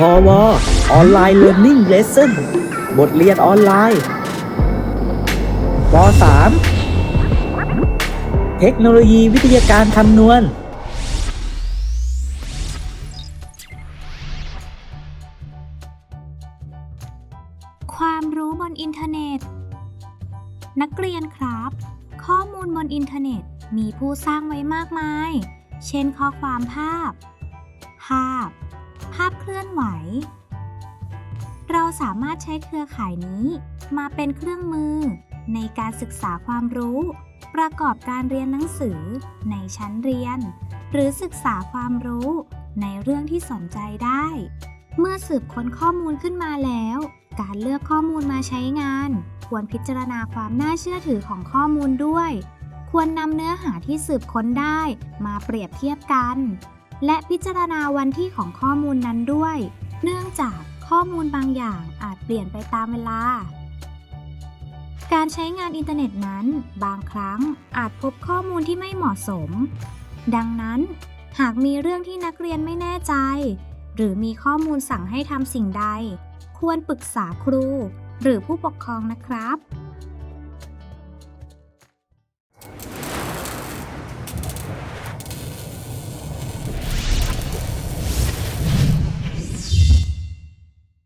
พอวออนไลน์เรียน i ิ g เลสเซ่นบทเรียนออนไลน์ป .3 เทคโนโลยีวิทยาการคำนวณ ความรู้บนอินเทอร์เน็ต นักเรียนครับ ข้อมูลบนอินเทอร์เน็ตมีผู้สร้างไว้มากมาย เช่นข้อความภาพ ภาพ ภาพเคลื่อนไหว เราสามารถใช้เครือข่ายนี้มาเป็นเครื่องมือ ในการศึกษาความรู้ ประกอบการเรียนหนังสือ ในชั้นเรียน หรือศึกษาความรู้ในเรื่องที่สนใจได้ เมื่อสืบค้นข้อมูลขึ้นมาแล้ว การเลือกข้อมูลมาใช้งาน ควรพิจารณาความน่าเชื่อถือของข้อมูลด้วย ควรนำเนื้อหาที่สืบค้นได้มาเปรียบเทียบกัน และพิจารณาวันที่ของข้อมูลนั้นด้วย เนื่องจากข้อมูลบางอย่างอาจเปลี่ยนไปตามเวลา การใช้งานอินเทอร์เน็ตนั้น บางครั้งอาจพบข้อมูลที่ไม่เหมาะสม ดังนั้น หากมีเรื่องที่นักเรียนไม่แน่ใจ หรือมีข้อมูลสั่งให้ทำสิ่งใด ควรปรึกษาครู หรือผู้ปกครองนะครับ